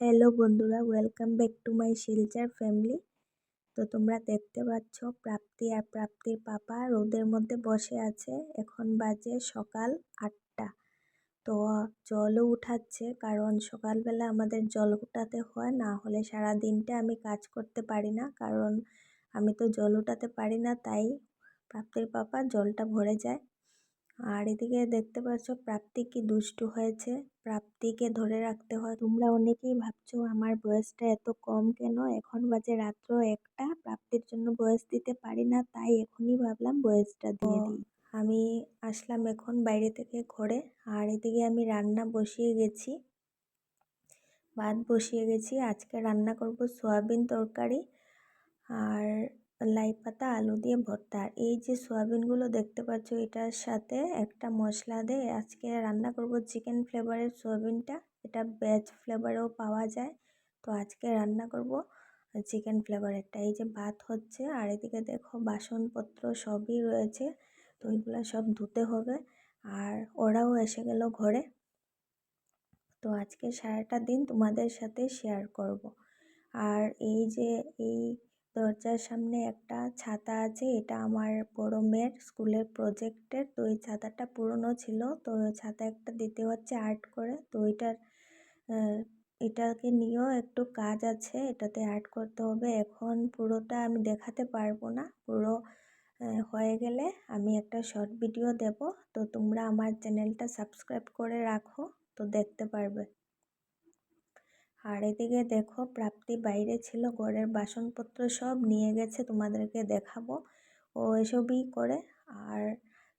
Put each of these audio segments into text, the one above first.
Hello বন্ধুরা welcome back to my Silchar family তো তোমরা দেখতে পাচ্ছ, প্রাপ্তি আর প্রাপ্তির পাপা রোদের মধ্যে বসে আছে। এখন বাজে সকাল আটটা। তো জলও উঠাচ্ছে, কারণ সকালবেলা আমাদের জল উঠাতে হয়, না হলে সারা দিনটা আমি কাজ করতে পারি না, কারণ আমি তো জল উঠাতে পারি না, তাই প্রাপ্তির পাপা জলটা ভরে যায়। আর এদিকে দেখতে পাচ্ছ প্রাপ্তি কি দুষ্টু হয়েছে। প্রাপ্তিকে ধরে রাখতে হয়। তোমরা অনেকেই ভাবছ আমার বয়সটা এত কম কেন? এখন বাজে রাত্র একটা। প্রাপ্তির জন্য বয়স দিতে পারি না তাই এখনই ভাবলাম বয়সটা দিয়ে দিই। আমি আসলাম এখন বাইরে থেকে ঘরে। আর এদিকে আমি রান্না বসিয়ে গেছি। ভাত বসিয়ে গেছি। আজকে রান্না করব সয়াবিন তরকারি। আর লাই পাতা, আলু দিয়ে ভর্তা। আর এই যে সোয়াবিনগুলো দেখতে পাচ্ছ, এটার সাথে একটা মশলা দিয়ে আজকে রান্না করব চিকেন ফ্লেভারের সোয়াবিনটা। এটা ভেজ ফ্লেভারেও পাওয়া যায়। তো আজকে রান্না করব চিকেন ফ্লেভারেরটা এই যে ভাত হচ্ছে, আর এদিকে দেখো বাসনপত্র সবই রয়েছে। তো ওইগুলো সব ধুতে হবে। আর ওরাও এসে গেল ঘরে। তো আজকে সারাটা দিন তোমাদের সাথে শেয়ার করব। আর এই যে এই দরজার সামনে একটা ছাতা আছে। এটা আমার বড় মেয়ের স্কুলের প্রজেক্টের তো ওই ছাতাটা পুরনো ছিল। তো ছাতা একটা দিতে হচ্ছে আর্ট করে। তো ওইটার এটাকে নিয়েও একটু কাজ আছে। এটাতে আর্ট করতে হবে। এখন পুরোটা আমি দেখাতে পারব না। পুরো হয়ে গেলে আমি একটা শর্ট ভিডিও দেব। তো তোমরা আমার চ্যানেলটা সাবস্ক্রাইব করে রাখো। তো দেখতে পারবে। আর এদিকে দেখো, প্রাপ্তি বাইরে ছিল, ঘরের বাসনপত্র সব নিয়ে গেছে, তোমাদেরকে দেখাবো। ও এসবই করে, আর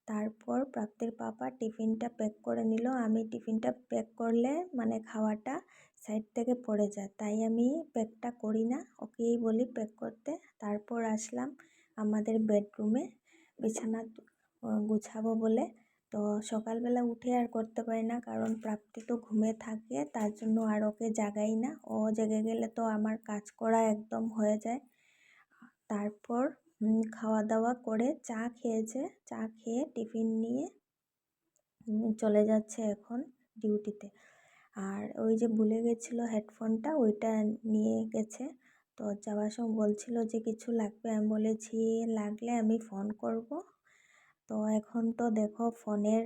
তারপর প্রাপ্তির পাপা টিফিনটা প্যাক করে নিল। আমি টিফিনটা প্যাক করলে মানে খাওয়াটা সাইড থেকে পড়ে যায়, তাই আমি প্যাকটা করি না, ওকেই বলি প্যাক করতে। তারপর আসলাম আমাদের বেডরুমে বিছানা গুছাবো বলে। তো সকালবেলা উঠে আর করতে পারি না। কারণ প্রাপ্তি তো ঘুমে থাকে, তার জন্য আর ওকে জাগাই না। ও জেগে গেলে তো আমার কাজ করা একদম হয়ে যায়। তারপর খাওয়া দাওয়া করে চা খেয়েছে। চা খেয়ে টিফিন নিয়ে চলে যাচ্ছে এখন ডিউটিতে। আর ওই যে ভুলে গেছিল হেডফোনটা, ওইটা নিয়ে গেছে। তো যাওয়ার সময় বলছিল যে কিছু লাগবে। আমি বলেছি, লাগলে আমি ফোন করব। তো এখন তো দেখো ফোনের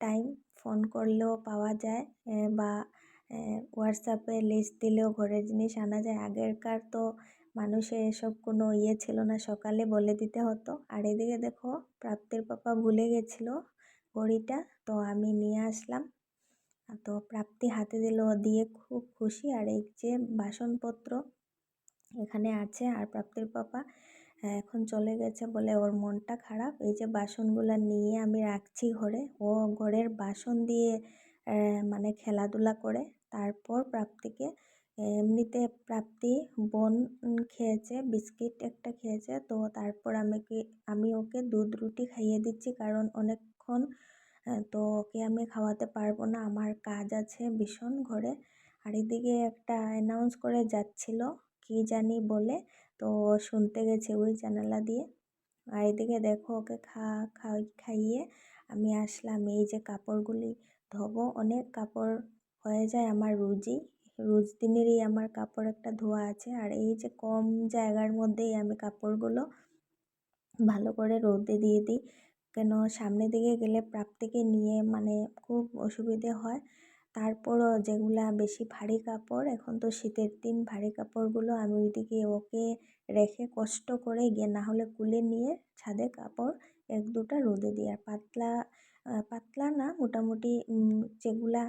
টাইম, ফোন করলেও পাওয়া যায় বা হোয়াটসঅ্যাপে লিস্ট দিলেও ঘরের জিনিস আনা যায়। আগেরকার তো মানুষের এসব কোনো ইয়ে ছিল না, সকালে বলে দিতে হতো। আর এদিকে দেখো প্রাপ্তির পাপা ভুলে গেছিল ঘড়িটা, তো আমি নিয়ে আসলাম। তো প্রাপ্তি হাতে দিল, দিয়ে খুব খুশি। আর এই যে বাসনপত্র এখানে আছে, আর প্রাপ্তির পাপা এখন চলে গেছে বলে ওর মনটা খারাপ। এই যে বাসনগুলো নিয়ে আমি রাখছি ঘরে, ও ঘরের বাসন দিয়ে মানে খেলাধুলা করে। তারপর প্রাপ্তিকে এমনিতে প্রাপ্তি বন খেয়েছে, বিস্কিট একটা খেয়েছে। তো তারপর আমি কি, আমি ওকে দুধ রুটি খাইয়ে দিচ্ছি কারণ অনেকক্ষণ তো ওকে আমি খাওয়াতে পারব না। আমার কাজ আছে ভীষণ ঘরে। আর এদিকে একটা অ্যানাউন্স করে যাচ্ছিল, কি জানি বলে তো শুনতে গেছে ওই জানালা দিয়ে। আর এদিকে দেখো ওকে খা, খাই, খাইয়ে আমি আসলাম। এই যে কাপড়গুলি ধোবো, অনেক কাপড় হয়ে যায় আমার রুজি। রোজ দিনেরই আমার কাপড় একটা ধোয়া আছে। আর এই যে কম জায়গার মধ্যেই আমি কাপড়গুলো ভালো করে রোদে দিয়ে দিই। কেন সামনের দিকে গেলে প্রাপ্তিকে নিয়ে মানে খুব অসুবিধে হয়। তারপরও যেগুলা বেশি ভারী কাপড়, এখন তো শীতের দিন, ভারী কাপড়গুলো আমি ওইদিকে ওকে রেখে কষ্ট করে গিয়ে না হলে কুলে নিয়ে ছাদে কাপড় এক দুটা রোদে দিই। আর পাতলা পাতলা না, মোটামুটি যেগুলা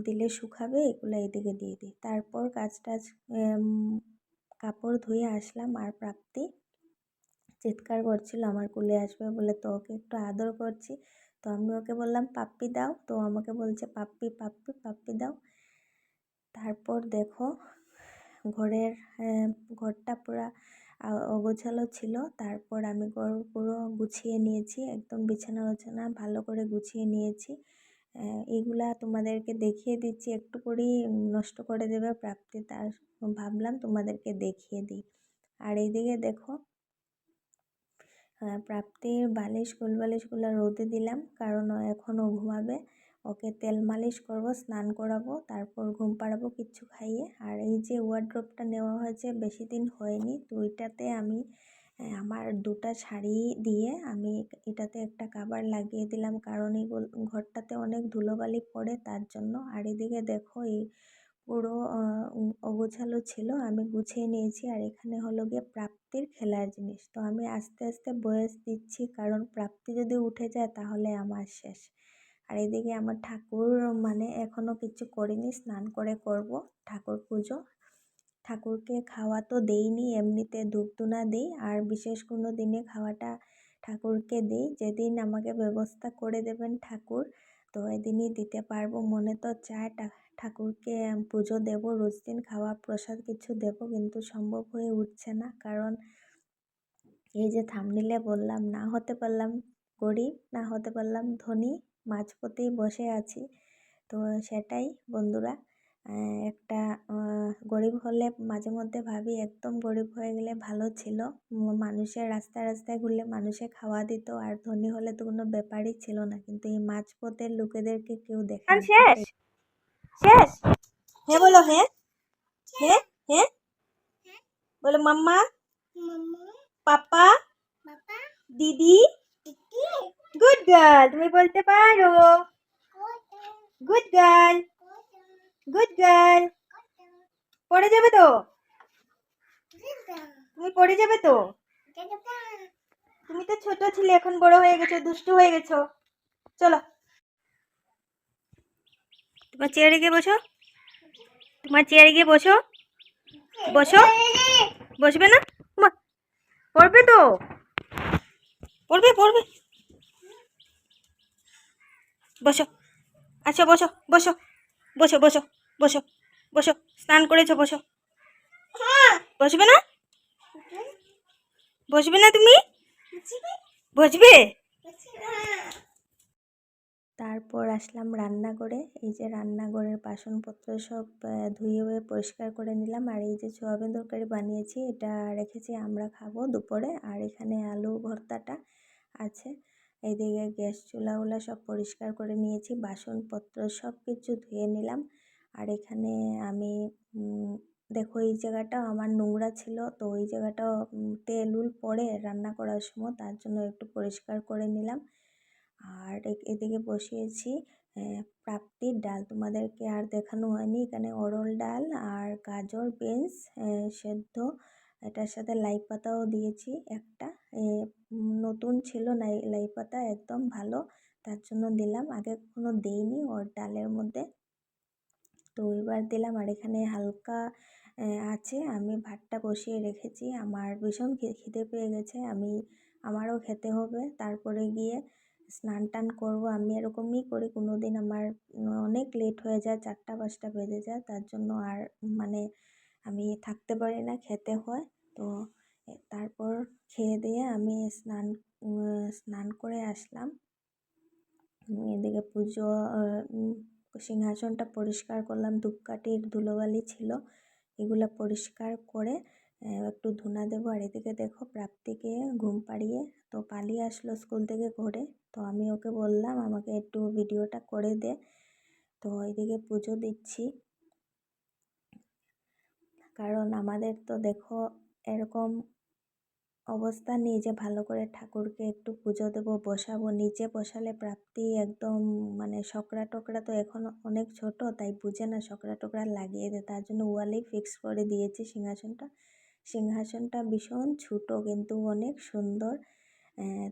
দিলে শুকাবে এগুলো এদিকে দিয়ে দিই। তারপর কাজ টাজ কাপড় ধুয়ে আসলাম আর প্রাপ্তি। চিৎকার করছিল, আমার কুলে আসবে বলে তো ওকে একটু আদর করছি। তো আমি ওকে বললাম, পাপ্পি দাও। তো আমাকে বলছে, পাপ্পি পাপ্পি পাপ্পি দাও। তারপর দেখো ঘরের ঘরটা পুরা অগোছালো ছিল। তারপর আমি ঘর পুরো গুছিয়ে নিয়েছি, একদম বিছানা বিছানা ভালো করে গুছিয়ে নিয়েছি। এগুলা তোমাদেরকে দেখিয়ে দিচ্ছি, একটু করেই নষ্ট করে দেবে প্রাপ্তি। তার ভাবলাম তোমাদেরকে দেখিয়ে দিই। আর এইদিকে দেখো প্রাপ্তির বালিশ কুল বালিশগুলো রোদে দিলাম, কারণ এখনও ঘুমাবে। ওকে তেল মালিশ করব, স্নান করাবো, তারপর ঘুম পাড়াবো কিচ্ছু খাইয়ে। আর এই যে ওয়ার্ড্রপটা নেওয়া হয়েছে, বেশি দিন হয়নি। তো ওইটাতে আমি আমার দুটা শাড়ি দিয়ে আমি এটাতে একটা কাবার লাগিয়ে দিলাম, কারণ এই ঘরটাতে অনেক ধুলোবালি পড়ে তার জন্য। আর এদিকে দেখো, এই পুরো অগোছালো ছিল, আমি গুছিয়ে নিয়েছি। আর এখানে হলো গিয়ে প্রাপ্তির খেলার জিনিস। তো আমি আস্তে আস্তে বয়স দিচ্ছি, কারণ প্রাপ্তি যদি উঠে যায় তাহলে আমার শেষ। আর এদিকে আমার ঠাকুর মানে এখনও কিছু করিনি, স্নান করে করব, ঠাকুর পুজো। ঠাকুরকে খাওয়া তো দেইনি, এমনিতে ধূপধুনা দিই। আর বিশেষ কোনো দিনে খাওয়াটা ঠাকুরকে দিই। যেদিন আমাকে ব্যবস্থা করে দেবেন ঠাকুর তো এদিনই দিতে পারব। মনে তো চায় ঠাকুরকে পুজো দেব, রোজ দিন খাওয়া, প্রসাদ কিছু দেব, কিন্তু সম্ভব হয়ে উঠছে না। কারণ এই যে থামনিলে বললাম, না হতে পারলাম গরিব না হতে পারলাম ধনী, মাঝপথেই বসে আছি। তো সেটাই বন্ধুরা একটা গরিব হলে মাঝে মধ্যে ভাবি একদম গরিব হয়ে গেলে ভালো ছিল। মানুষের রাস্তায় রাস্তায় ঘুরলে মানুষে খাওয়া দিত আর ধনী হলে তো কোনো ব্যাপারই ছিল না। কিন্তু এই মাঝপথের লোকেদেরকে কেউ দেখে। শেষ? শেষ? হ্যাঁ বলো হ্যাঁ। হ্যাঁ হ্যাঁ। বলো মাম্মা। পাপা। দিদি। গুড গার্ল তুমি বলতে পারো। গুড গার্ল গুড গার্ল পড়ে যাবে তো? তুমি পড়ে যাবে তো? তুমি তো ছোট ছিলে, এখন বড় হয়ে গেছো, দুষ্টু হয়ে গেছো। চলো। তোমার চেয়ারে গিয়ে বসো। তোমার চেয়ারে গিয়ে বসো। বসো। বসবে না? পড়বে তো? পড়বে পড়বে। বসো। আচ্ছা বসো বসো। বসো বসো। বসো বসো স্নান করেছ বসো। বসবে না? বসবে না তুমি? বসবে। তারপর আসলাম রান্নাঘরে। এই যে রান্নাঘরের বাসনপত্র সব ধুয়ে হয়ে পরিষ্কার করে নিলাম। আর এই যে সোয়াবিন তরকারি বানিয়েছি এটা রেখেছি আমরা খাব দুপুরে। আর এখানে আলু ভর্তাটা আছে। এইদিকে গ্যাস চুলাগুলো সব পরিষ্কার করে নিয়েছি বাসনপত্র সব কিছু ধুয়ে নিলাম। আর এখানে আমি দেখো এই জায়গাটা আমার নোংরা ছিল, তো ওই জায়গাটা তেল, উল পড়ে রান্না করার সময়, তার জন্য একটু পরিষ্কার করে নিলাম। আর এদিকে বসিয়েছি প্রাপ্তির ডাল। তোমাদেরকে আর দেখানো হয়নি, এখানে অরল ডাল আর গাজর, বিনস সেদ্ধ। এটার সাথে লাই পাতাও দিয়েছি একটা। নতুন ছিল লাই পাতা, একদম ভালো, তার জন্য দিলাম। আগে কখনো দিইনি ওর ডালের মধ্যে। তো এবার দিলাম আর এখানে হালকা আছে। আমি ভাতটা বসিয়ে রেখেছি। আমার ভীষণ খিদে পেয়ে গেছে। আমি, আমারও খেতে হবে। তারপরে গিয়ে স্নান টান করব। আমি এরকমই করি। কোনো দিন আমার অনেক লেট হয়ে যায়। চারটা, পাঁচটা বেজে যায়। তার জন্য আর মানে আমি থাকতে পারি না। খেতে হয়। তো তারপর খেয়ে দিয়ে আমি স্নান স্নান করে আসলাম। এদিকে পুজো সিংহাসনটা পরিষ্কার করলাম, ধূপকাঠির ধুলোবালি ছিল, এগুলো পরিষ্কার করে একটু ধুনা দেবো। আর এদিকে দেখো প্রাপ্তিকে ঘুম পাড়িয়ে তো পালিয়ে আসলো স্কুল থেকে ঘরে। তো আমি ওকে বললাম, আমাকে একটু ভিডিওটা করে দে। তো এদিকে পুজো দিচ্ছি। কারণ আমাদের তো দেখো এরকম অবস্থা নেই যে ভালো করে ঠাকুরকে একটু পুজো দেবো, বসাবো, নিচে বসালে প্রাপ্তি একদম মানে সকরা টকরা তো এখন অনেক ছোট, তাই বুঝে না সকরা টকরা লাগিয়ে দেয় তার জন্য ওয়ালেই ফিক্স করে দিয়েছি সিংহাসনটা। সিংহাসনটা ভীষণ ছোটো কিন্তু অনেক সুন্দর।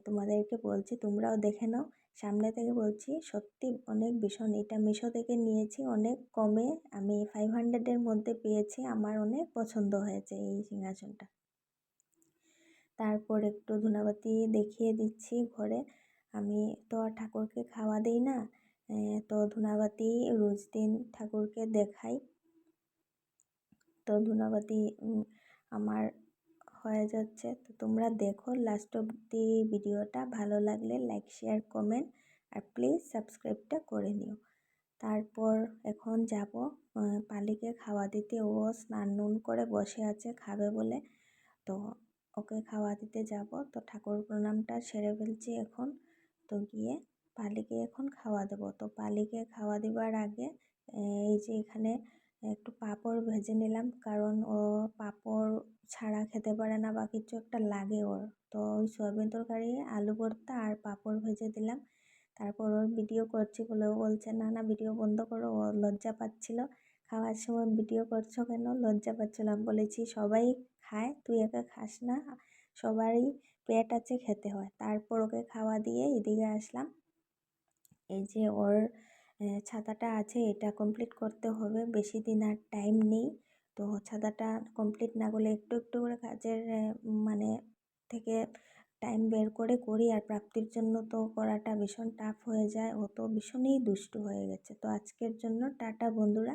তোমাদেরকে বলছি, তোমরাও দেখে নাও। সামনে থেকে বলছি, সত্যি অনেক ভীষণ। এটা মিশো থেকে নিয়েছি, অনেক কমে আমি ফাইভ হান্ড্রেডের মধ্যে পেয়েছি। আমার অনেক পছন্দ হয়েছে এই সিংহাসনটা। তারপর একটু ধূনাবাতি দেখিয়ে দিচ্ছি ঘরে। আমি তো আর ঠাকুরকে খাওয়া দিই না তো ধূনাবাতি রোজ দিন ঠাকুরকে দেখাই। তো ধূনাবাতি উম, আমার হয়ে যাচ্ছে। তো তোমরা দেখো লাস্ট অব্দি ভিডিওটা ভালো লাগলে লাইক শেয়ার কমেন্ট আর প্লিজ সাবস্ক্রাইবটা করে নিও। তারপর এখন যাব পালিকে খাওয়া দিতে। ও স্নান নুন করে বসে আছে খাবে বলে। তো ওকে খাওয়া দিতে যাব। তো ঠাকুর প্রণামটা সেরে ফেলছি এখন। তো গিয়ে পালিকে এখন খাওয়া দেবো। তো পালিকে খাওয়া দেবার আগে এই যে এখানে একটু পাঁপড় ভেজে নিলাম। কারণ ও পাঁপড় ছাড়া খেতে পারে না বা কিছু একটা লাগে ওর। তো ওই সয়াবিন তরকারি, আলু ভর্তা আর পাঁপড় ভেজে দিলাম। তারপর ওর ভিডিও করছি বলে ও বলছে, না না, ভিডিও বন্ধ করো। ও লজ্জা পাচ্ছিল। খাওয়ার সময় ভিডিও করছ কেন? লজ্জা পাচ্ছিল আমি বলেছি, সবাই খায়, তুই একা খাস না। সবারই পেট আছে খেতে হয়। তারপর ওকে খাওয়া দিয়ে এদিকে আসলাম। এই যে ওর ছাতাটা আছে, এটা কমপ্লিট করতে হবে। বেশি দিন আর টাইম নেই। তো ছাতাটা কমপ্লিট না করলে একটু একটু করে কাজের মানে থেকে টাইম বের করে করি। আর প্রাপ্তির জন্য তো করাটা ভীষণ টাফ হয়ে যায়। ও তো ভীষণই দুষ্টু হয়ে গেছে। তো আজকের জন্য টাটা বন্ধুরা।